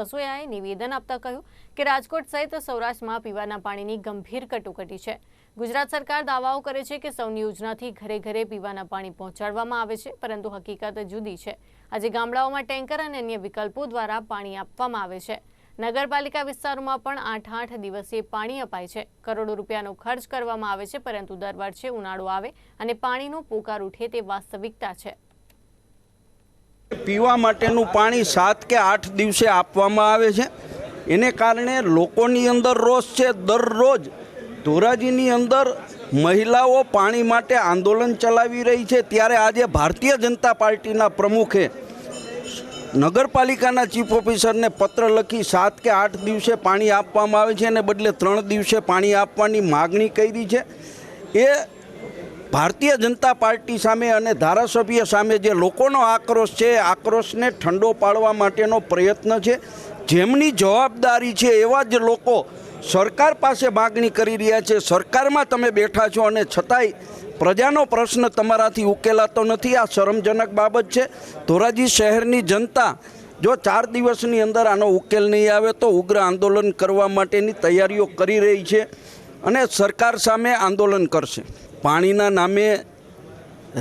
રસોયાએ નિવેદન આપતા કહ્યું કે રાજકોટ સહિત સૌરાષ્ટ્રમાં પીવાના પાણીની ગંભીર કટોકટી છે. ગુજરાત સરકાર દાવાઓ કરે છે કે સૌની યોજનાથી ઘરે ઘરે પીવાના પાણી પહોંચાડવામાં આવે છે, પરંતુ હકીકત જુદી છે. આજે ગામડાઓમાં ટેન્કર અને અન્ય વિકલ્પો દ્વારા પાણી આપવામાં આવે છે. નગરપાલિકા વિસ્તારોમાં પણ આઠ આઠ દિવસે પાણી અપાય છે. કરોડો રૂપિયાનો ખર્ચ કરવામાં આવે છે, પરંતુ દર વર્ષે ઉનાળો આવે અને પાણીનો પોકાર ઉઠે તે વાસ્તવિકતા છે. પીવા માટેનું પાણી સાત કે આઠ દિવસે આપવામાં આવે છે. એને કારણે લોકોની અંદર રોષ છે. દરરોજ ધોરાજીની અંદર મહિલાઓ પાણી માટે આંદોલન ચલાવી રહી છે. ત્યારે આજે ભારતીય જનતા પાર્ટીના પ્રમુખે નગરપાલિકાના ચીફ ઓફિસરને પત્ર લખી સાત કે આઠ દિવસે પાણી આપવામાં આવે છે. અને બદલે ત્રણ દિવસે પાણી આપવાની માગણી કરી છે. એ ભારતીય જનતા પાર્ટી સામે અને ધારાસભ્ય સામે જે લોકોનો આક્રોશ છે આક્રોશને ઠંડો પાડવા માટેનો પ્રયત્ન છે. જેમની જવાબદારી છે, એવા જ લોકો સરકાર પાસે માગણી કરી રહ્યા છે. સરકારમાં તમે બેઠા છો અને છતાંય પ્રજાનો પ્રશ્ન તમારાથી ઉકેલાતો નથી. આ શરમજનક બાબત છે. ધોરાજી શહેરની જનતા જો ચાર દિવસની અંદર આનો ઉકેલ નહીં આવે તો ઉગ્ર આંદોલન કરવા માટેની તૈયારીઓ કરી રહી છે અને સરકાર સામે આંદોલન કરશે. પાણીના નામે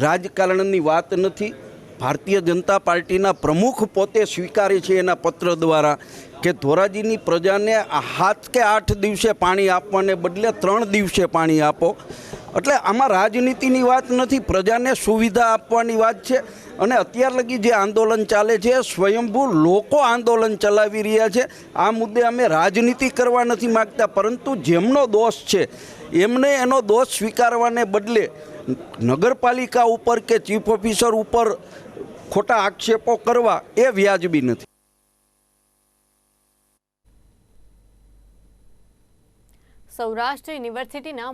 રાજકારણની વાત નથી. ભારતીય જનતા પાર્ટીના પ્રમુખ પોતે સ્વીકારે છે એના પત્ર દ્વારા કે ધોરાજીની પ્રજાને હાથ કે આઠ દિવસે પાણી આપવાને બદલે ત્રણ દિવસે પાણી આપો. એટલે આમાં રાજનીતિની વાત નથી, પ્રજાને સુવિધા આપવાની વાત છે અને અત્યાર લગી જે આંદોલન ચાલે છે, સ્વયંભૂ લોકો આંદોલન ચલાવી રહ્યા છે. આ મુદ્દે અમે રાજનીતિ કરવા નથી માગતા, પરંતુ જેમનો દોષ છે, એમને એનો દોષ સ્વીકારવાને બદલે નગરપાલિકા ઉપર કે ચીફ ઓફિસર ઉપર ખોટા આક્ષેપો કરવા એ વ્યાજબી નથી. સૌરાષ્ટ્ર યુનિવર્સિટીના